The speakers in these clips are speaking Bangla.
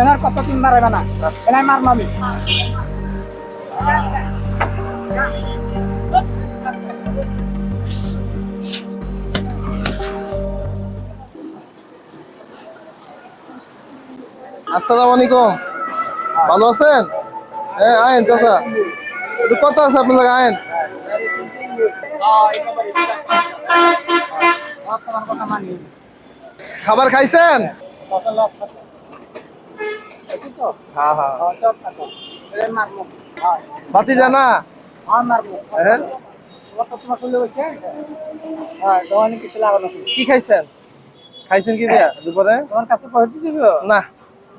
এনার কত তিন মারাবে না? এনাই মার মামি। আসসালামু আলাইকুম। ভালো আছেন? হ্যাঁ আয়েন চাচা। কথা আছে আপনার আয়েন খাবার খাইছেন? হ্যাঁ হ্যাঁ। বাতি জানা হ্যাঁ কি খাইছেন? খাইছেন কি দিয়া দুপুরে? তোমার কাছে পৌঁছে দিব? না।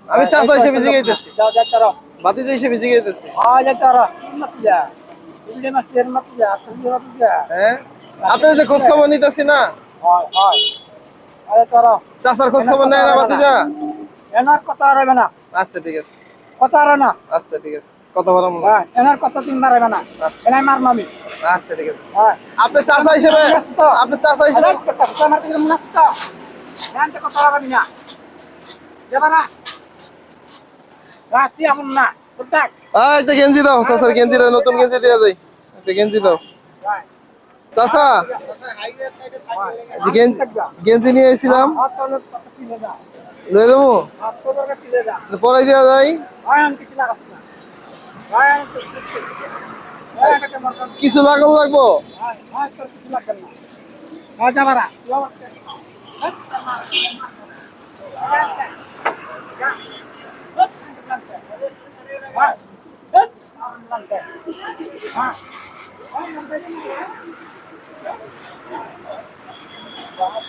আমি চাচা হিসেবে জিগাইতেছি যাও যাই তারো বাতি হিসেবে জিগাইতেছি হ্যাঁ যাই তারো মত যা বুঝলে না তুমি হ্যাঁ। খোঁজ খবর নিতেছি না। হয় হয়। আরে তারো চাচার খোঁজ খবর নেয় না বাতিজা এনার কথা আর হবে না। আচ্ছা ঠিক আছে। কথা আর না। আচ্ছা ঠিক আছে। কত বড় মনে হ্যাঁ এনার কথা তিন মারাবে না। আচ্ছা। এনাই মার মামি। আচ্ছা ঠিক আছে। হ্যাঁ। আপনি চাচা হিসেবে আপনি চাচা হিসেবে মনে আছে তো। জানতে কথা লাগাবি না। যাবা না। প্রত্যেক একটা গেঞ্জি দাও চাচার গেঞ্জি দাও নতুন গেঞ্জি দিয়ে দেয় একটা গেঞ্জি দাও। চাচা গেঞ্জি গেঞ্জি নিয়ে এসেছিলাম লয়ে দেবো পরাই দেওয়া যায়। কিছু লাগানো লাগবো? হয়, হয়।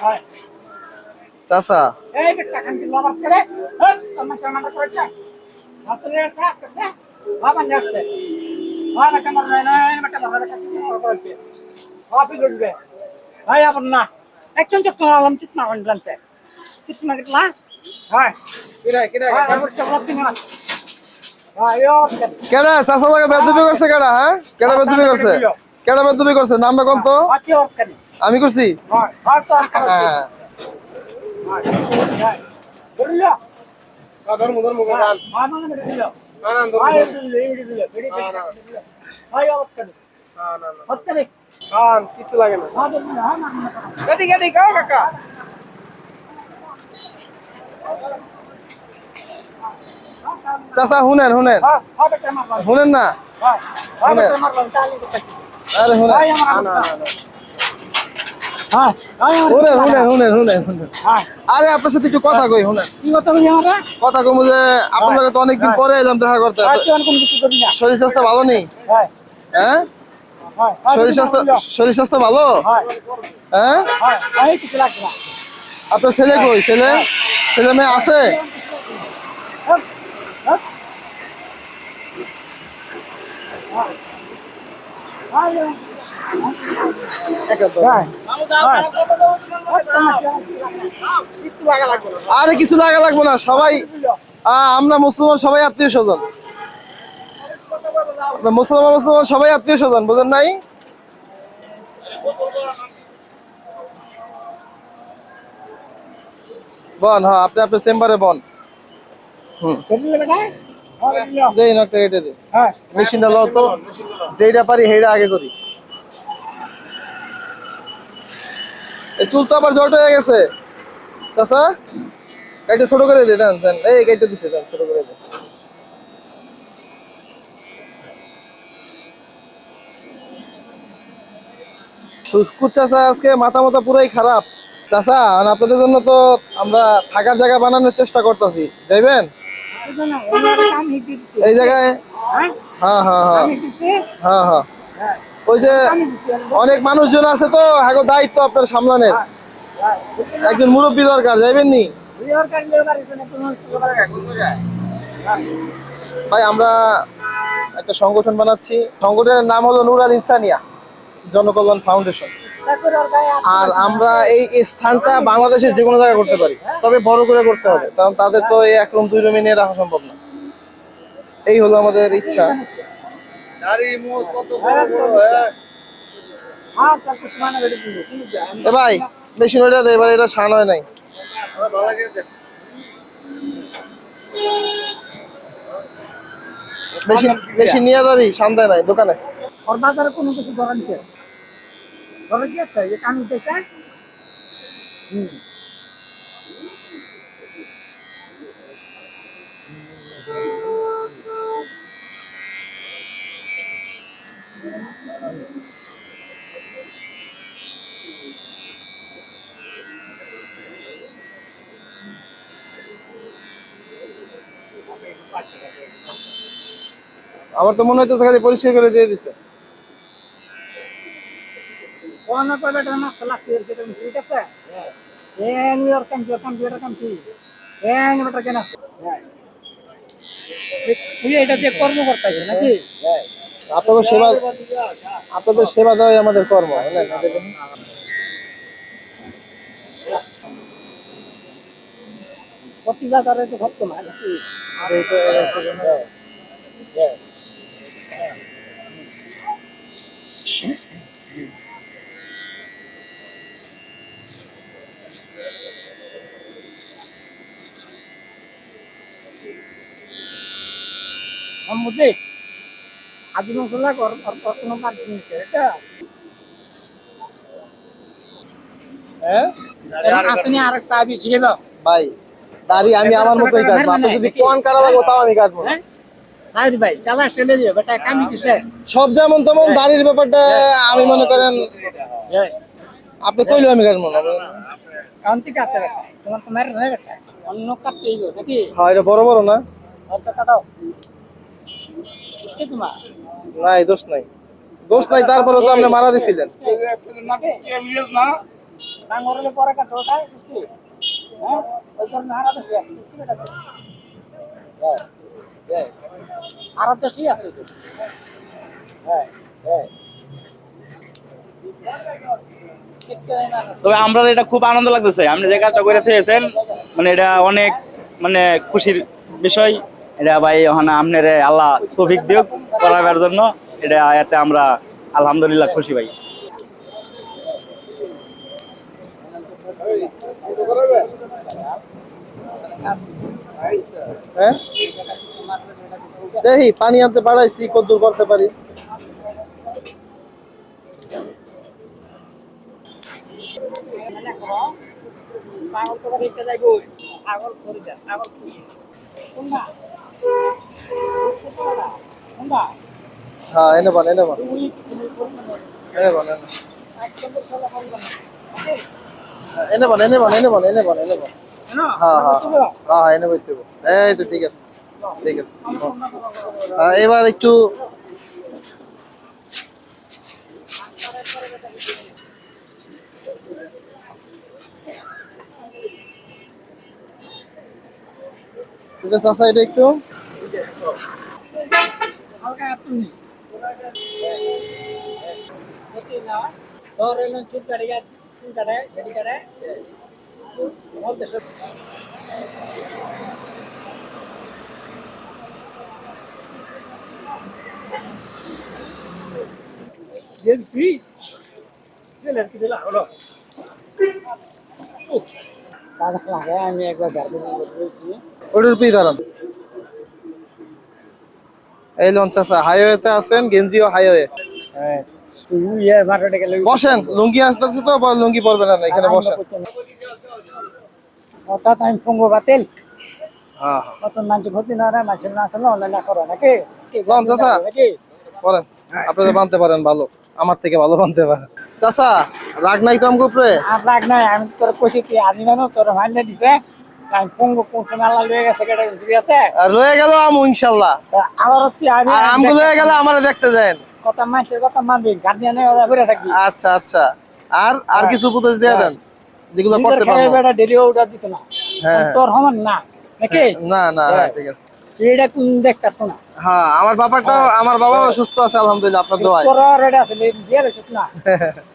হয়। হয়। হ্যাঁ। হয়। হয়। লুটবে ভাই আপন না একজন তো কলাম চিত না গন্ডলতে না গিতলা হয় কিরা কিরা কেডা চাচা লাগে বেদবি করছে কেডা হ্যাঁ? কেডা বেদবি করছে? কেডা বেদবি করছে? নামটা কোন তো? আমি করছি? হয় কাকা। চাচা শুনেন শুনেন। হ্যাঁ হ্যাঁ শুনেন না? আরে আরে আপনার সাথে একটু কথা কই শুনেন। কথা কম যে আপনার লগে তো অনেকদিন পরে এলাম দেখা করতে। শরীর স্বাস্থ্য ভালো নেই? হ্যাঁ। শরীর স্বাস্থ্য শরীর স্বাস্থ্য ভালো? হ্যাঁ। আপনার ছেলে কই? ছেলে? ছেলে মেয়ে আছে হ্যাঁ হ্যাঁ হ্যাঁ আরে কিছু লাগা লাগবে না সবাই আমরা মুসলমান সবাই আত্মীয় স্বজন। মুসলমান মুসলমান সবাই আত্মীয় স্বজন বুঝেন নাই? বন হ্যাঁ আপনি আপনার চেম্বারে বন। হুম। দেই না একটা এটা দে। হ্যাঁ। মেশিনটা লও তো। যেইটা পারি সেইটা আগে করি। এই চুল তো আবার জট হয়ে গেছে। চাচা গাইটা ছোট করে দে দেন দেন। এই গাইটা দিছে দেন ছোট করে দে। সুস্কুর চাচা আজকে মাথা মাথা পুরাই খারাপ। চাচা আর আপনাদের জন্য তো আমরা থাকার জায়গা বানানোর চেষ্টা করতেছি। যাইবেন? এই জায়গায় হ্যাঁ। হ্যাঁ হ্যাঁ হ্যাঁ হ্যাঁ। ওই যে অনেক মানুষজন আছে তো হ্যাঁ দায়িত্ব আপনার সামলানের। একজন মুরব্বী দরকার, যাইবেন নি? ভাই, আমরা একটা সংগঠন বানাচ্ছি। সংগঠনের নাম হলো নুরাল ইনসানিয়া জনকল্যাণ ফাউন্ডেশন। আর আমরা এই এই স্থানটা বাংলাদেশের যে কোনো জায়গায় করতে পারি। তবে বড় করে করতে হবে, কারণ তাদের তো এই এক রুম দুই রুমে নিয়ে রাখা সম্ভব না। এই হলো আমাদের ইচ্ছা। এ ভাই বেশি নয়টা দেয় এবার এটা শান হয় নাই। বেশি বেশি নিয়ে যাবি শান নাই দোকানে। ওর বাজারে কোনো কিছু নিচ্ছে ধরা কি আছে? যে হুম। আমার তো মনে হইতেছে খালি পরিষ্কার করে দিয়ে দিছে। কোন লাগছে সেটা ঠিক আছে কি? বেটা কেন তুই এটা দিয়ে কর্ম করতেছিস নাকি? আপনাদের সেবা আপনাদের সেবা দেওয়াই আমাদের কর্ম বুঝলেন? এটা দেখুন। প্রতি বাজারে তো সত্য না নাকি এই তো- এই তো- সম্মতি আজি মশলা কর আর কোনো কাজ এটা হ্যাঁ ভাই দাড়ি আমি আমার মতোই কাটবো আপনি যদি কোন কারা লাগবো তাও আমি কাটবো। না। হ্যাঁ ভাই চালা স্টেলে যাবে বেটা কামি দিছে। সব যেমন তেমন দাড়ির ব্যাপারটা আমি মনে করেন আপনি কইলেও আমি কাটবো না। কারণ ঠিক আছে তোমার তো মেরে নয় বেটা। অন্য নাকি? হ্যাঁ এটা বড় বড় না? কাটাও। নাই, দোষ নাই। দোষ নাই তারপরে তো আপনি মারা দিছিলেন। তবে আমরা এটা খুব আনন্দ লাগতেছে। আপনি যে কাজটা করে থেয়েছেন মানে এটা অনেক মানে খুশির বিষয়। এটা ভাই ওখানে আপনার আল্লাহ তৌফিক দিওক করাবার জন্য। এটা এতে আমরা আলহামদুলিল্লাহ খুশি ভাই। হ্যাঁ? দেখি পানি আনতে পারাইছি কদ্দূর করতে পারি। পাগল তো রেখে যাইব। পাগল করে দেন পাগল করে হ্যাঁ এনে বান এনে বান এনে বান এনে একদম সলা করবে না হ্যাঁ, এনে বান এনে বান এনে বান এনে বান বান না হ্যাঁ হ্যাঁ হ্যাঁ। হ্যাঁ এনে বইতে এই ঠিক আছে। ঠিক আছে হ্যাঁ, এবার একটু এটা চাষা এটা একটু। হালকা তুমি দেখি না তোর এমন চুপ কাটে গা চুপ কাটে গেড়ি কাটে বলতে সব দেখছি দিলেন কি দিলা হলো উফ, কাদা লাগে আমি একবার গার্ডেনিং করতে বলছি ওটার উপরেই দাঁড়ান। এই লন চাষা হাইওয়েতে আছেন গেঞ্জিও হাইওয়ে। হ্যাঁ বসেন লুঙ্গি আসতেছে তো লুঙ্গি পরবেন না এখানে বসেন। অর্থাৎ আমি পঙ্গু বাতিল। হ্যাঁ হ্যাঁ। নতুন মানুষ ভর্তি না হয় মানুষের না আসলে অনলাইন না করো নাকি? পরেন। আপনি তো বানতে পারেন ভালো আমার থেকে ভালো বানতে পারেন। চাচা রাগ নাই তো আমগো উপরে আর রাগ নাই আমি তোর কইছি কি আমি জানো তোর মাইনে দিছে আমি পঙ্গু কোন মেলা লয়ে গেছে কেটে ঠিক আছে। আর লয়ে গেল আমু ইনশাল্লাহ। তা আবার তুই আমি আর আমগো লয়ে গেলে আমারে দেখতে যান কথা মানুষের কথা মানবি গার্ডিয়ানে ওরা ঘুরে থাকবি। আচ্ছা আচ্ছা। আর আর কিছু উপদেশ দিয়ে দেন যেগুলো করতে পারব। বেটা ডেলি ওটা দিত না। হ্যাঁ। তোর সমান না নাকি? না না হ্যাঁ ঠিক আছে। এটা কোন দেখতাস না? হ্যাঁ আমার বাবাটাও আমার বাবাও সুস্থ আছে আলহামদুলিল্লাহ আপনার দোয়ায়। তোর এটা আছে দিয়ে রেছিস না?